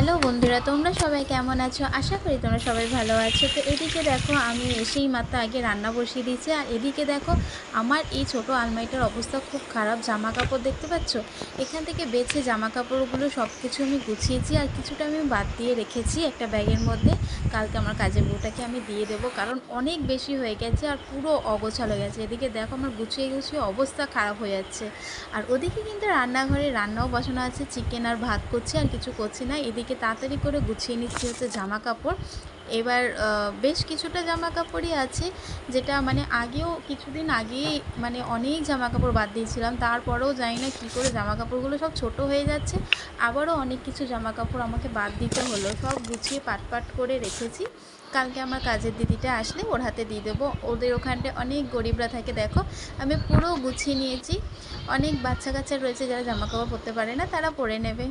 Hello বন্ধুরা, তোমরা সবাই কেমন আছো? আশা করি তোমরা সবাই ভালো আছো। তো এদিকে দেখো, আমি এসেই মাত্র আগে রান্না বসিয়ে দিয়েছি। আর এদিকে দেখো, আমার এই ছোট আলমারিটার অবস্থা খুব খারাপ। জামা কাপড় দেখতে পাচ্ছ? এখান থেকে বেছে জামা কাপড়গুলো সব কিছু আমি গুছিয়েছি আর কিছুটা আমি বাদ দিয়ে রেখেছি একটা ব্যাগের মধ্যে। কালকে আমার কাজের বউটাকে আমি দিয়ে দেবো, কারণ অনেক বেশি হয়ে গেছে আর পুরো অগোছাল হয়ে গেছে। এদিকে দেখো, আমার গুছিয়ে গুছিয়ে অবস্থা খারাপ হয়ে যাচ্ছে। আর ওদিকে কিন্তু রান্নাঘরে রান্নাও বসানো আছে। চিকেন আর ভাত করছি আর কিছু করছি না। এদিকে তাড়াতাড়ি করে গুছিয়ে নিচ্ছি হচ্ছে জামা কাপড় এবার বেশ কিছুটা জামা কাপড়ই আছে, যেটা মানে আগেও, কিছুদিন আগেই মানে অনেক জামা কাপড় বাদ দিয়েছিলাম, তারপরেও জানি না কী করে জামা কাপড়গুলো সব ছোট হয়ে যাচ্ছে, আবারও অনেক কিছু জামা কাপড় আমাকে বাদ দিতে হলো, সব গুছিয়ে পাট পাট করে রেখেছি। কালকে আমার কাজের দিদিটা আসলে ওর হাতে দিয়ে দেবো, ওদের ওখানটায় অনেক গরিবরা থাকে, দেখো, আমি পুরো গুছিয়ে নিয়েছি। অনেক বাচ্চা কাচ্চা রয়েছে যারা জামা কাপড় পরতে পারে না, তারা পরে নেবে।